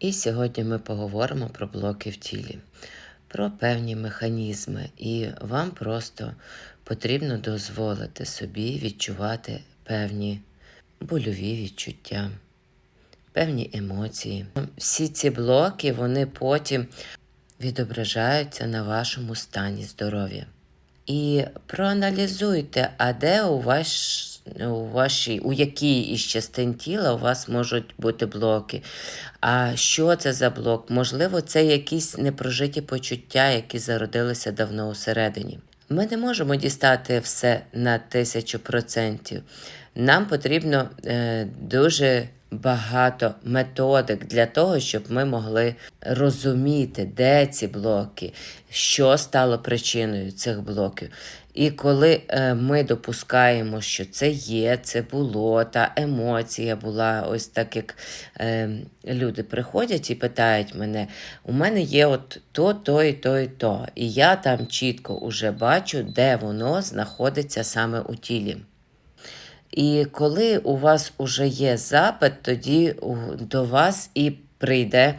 І сьогодні ми поговоримо про блоки в тілі, про певні механізми, і вам просто потрібно дозволити собі відчувати певні больові відчуття, певні емоції. Всі ці блоки вони потім відображаються на вашому стані здоров'я. І проаналізуйте, а де у ваш, у вашій, у якій із частин тіла у вас можуть бути блоки. А що це за блок? Можливо, це якісь непрожиті почуття, які зародилися давно усередині. Ми не можемо дістати все на тисячу процентів. Нам потрібно е, дуже багато методик для того, щоб ми могли розуміти, де ці блоки, що стало причиною цих блоків. І коли е, ми допускаємо, що це є, це було, та емоція була, ось так як е, люди приходять і питають мене, у мене є от то, то і то, і то. І я там чітко уже бачу, де воно знаходиться саме у тілі. І коли у вас уже є запит, тоді до вас і прийде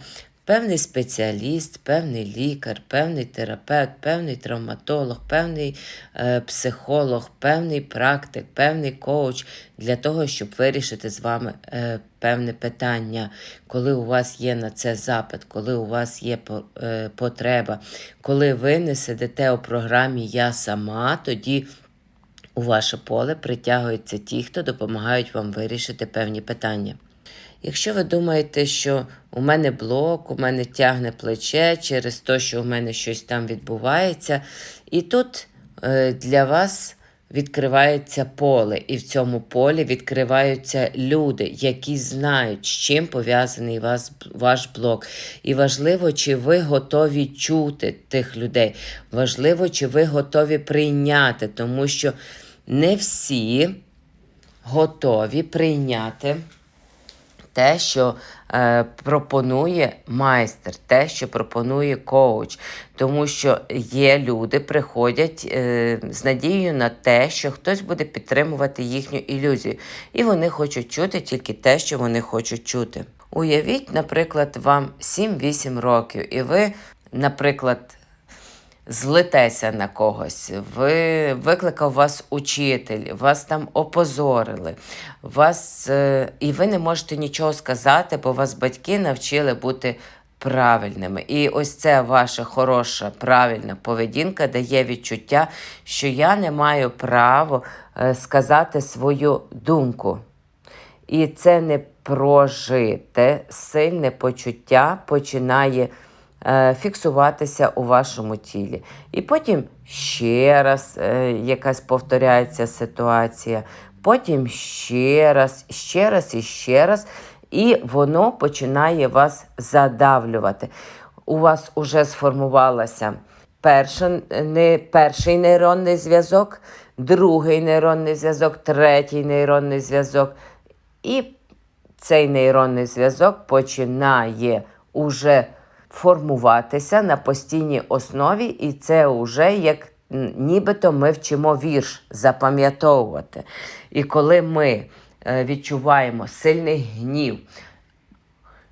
певний спеціаліст, певний лікар, певний терапевт, певний травматолог, певний е, психолог, певний практик, певний коуч для того, щоб вирішити з вами е, певне питання, коли у вас є на це запит, коли у вас є е, потреба, коли ви не сидите у програмі Я сама, тоді у ваше поле притягуються ті, хто допомагають вам вирішити певні питання. Якщо ви думаєте, що у мене блок, у мене тягне плече через те, що у мене щось там відбувається, і тут е, для вас відкривається поле, і в цьому полі відкриваються люди, які знають, з чим пов'язаний вас, ваш блок. І важливо, чи ви готові чути тих людей. Важливо, чи ви готові прийняти, тому що не всі готові прийняти те, що е, пропонує майстер, те, що пропонує коуч. Тому що є люди, приходять е, з надією на те, що хтось буде підтримувати їхню ілюзію. І вони хочуть чути тільки те, що вони хочуть чути. Уявіть, наприклад, вам 7-8 років, і ви, наприклад, злитеся на когось, ви викликав вас учитель, вас там опозорили, вас, е, і ви не можете нічого сказати, бо вас батьки навчили бути правильними. І ось це ваша хороша, правильна поведінка дає відчуття, що я не маю права е, сказати свою думку. І це непрожите, сильне почуття починає фіксуватися у вашому тілі. І потім ще раз е, якась повторяється ситуація, потім ще раз, ще раз і ще раз, і воно починає вас задавлювати. У вас уже сформувалася перша, не, перший нейронний зв'язок, другий нейронний зв'язок, третій нейронний зв'язок. І цей нейронний зв'язок починає уже формуватися на постійній основі, і це вже як нібито ми вчимо вірш запам'ятовувати. І коли ми е, відчуваємо сильний гнів,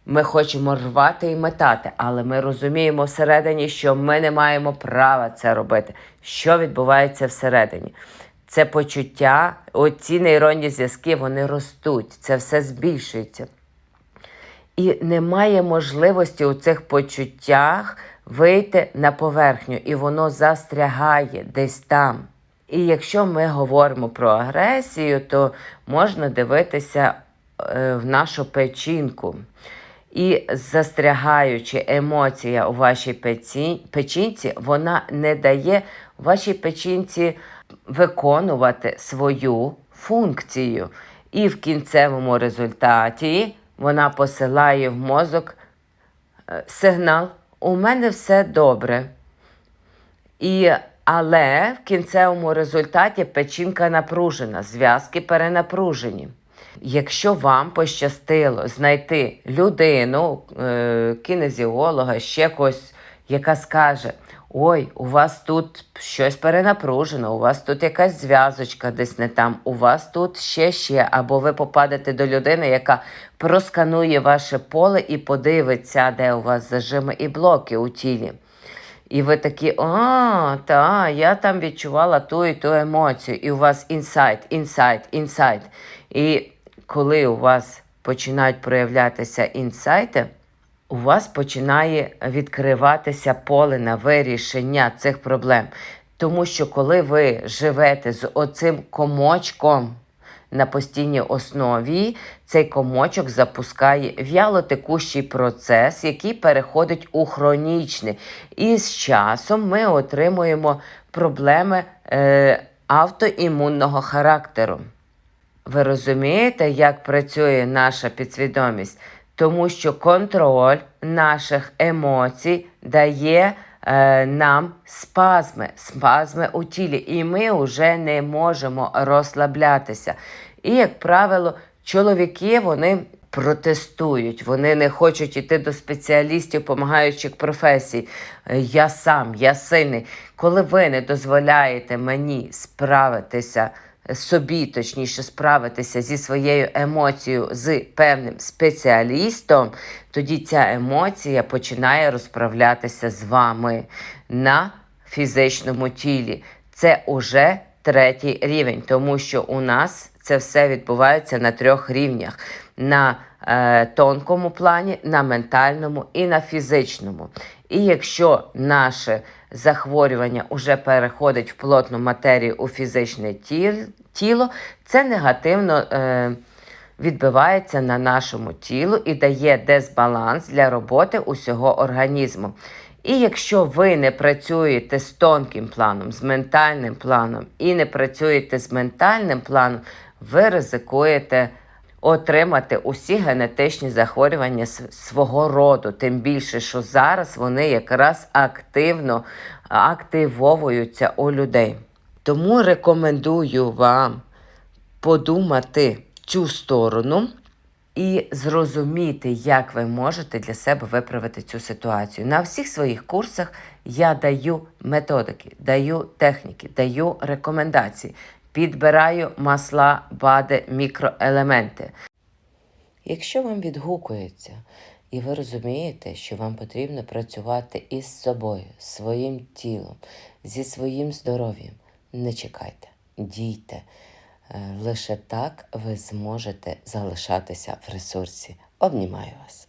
ми хочемо рвати і метати, але ми розуміємо всередині, що ми не маємо права це робити. Що відбувається всередині? Це почуття, оці нейронні зв'язки, вони ростуть, це все збільшується. І немає можливості у цих почуттях вийти на поверхню, і воно застрягає десь там. І якщо ми говоримо про агресію, то можна дивитися е, в нашу печінку. І застрягаючи емоція у вашій печінці, вона не дає вашій печінці виконувати свою функцію. І в кінцевому результаті вона посилає в мозок е, сигнал: у мене все добре. І, але в кінцевому результаті печінка напружена, зв'язки перенапружені. Якщо вам пощастило знайти людину, е, кінезіолога, ще когось, яка скаже: Ой, у вас тут щось перенапружено, у вас тут якась зв'язочка десь не там, у вас тут ще ще, або ви попадете до людини, яка просканує ваше поле і подивиться, де у вас зажими і блоки у тілі. І ви такі, а, та, я там відчувала ту і ту емоцію, і у вас інсайт, інсайт, інсайт. І коли у вас починають проявлятися інсайти, у вас починає відкриватися поле на вирішення цих проблем. Тому що коли ви живете з оцим комочком на постійній основі, цей комочок запускає вялотекущий процес, який переходить у хронічний. І з часом ми отримуємо проблеми е, автоімунного характеру. Ви розумієте, як працює наша підсвідомість? Тому що контроль наших емоцій дає е, нам спазми, спазми у тілі, і ми вже не можемо розслаблятися. І, як правило, чоловіки вони протестують, вони не хочуть йти до спеціалістів, допомагаючих професій. Я сам, я сильний. Коли ви не дозволяєте мені справитися собі, точніше, справитися зі своєю емоцією з певним спеціалістом, тоді ця емоція починає розправлятися з вами на фізичному тілі. Це уже третій рівень, тому що у нас це все відбувається на трьох рівнях: на тонкому плані, на ментальному і на фізичному. І якщо наше захворювання вже переходить в плотну матерію у фізичне тіло, це негативно е, відбивається на нашому тілу і дає дисбаланс для роботи усього організму. І якщо ви не працюєте з тонким планом, з ментальним планом і не працюєте з ментальним планом, ви ризикуєте отримати усі генетичні захворювання свого роду. Тим більше, що зараз вони якраз активно активовуються у людей. Тому рекомендую вам подумати цю сторону і зрозуміти, як ви можете для себе виправити цю ситуацію. На всіх своїх курсах я даю методики, даю техніки, даю рекомендації, підбираю масла, бади, мікроелементи. Якщо вам відгукується і ви розумієте, що вам потрібно працювати із собою, своїм тілом, зі своїм здоров'ям, не чекайте, дійте. Е, Лише так ви зможете залишатися в ресурсі. Обнімаю вас.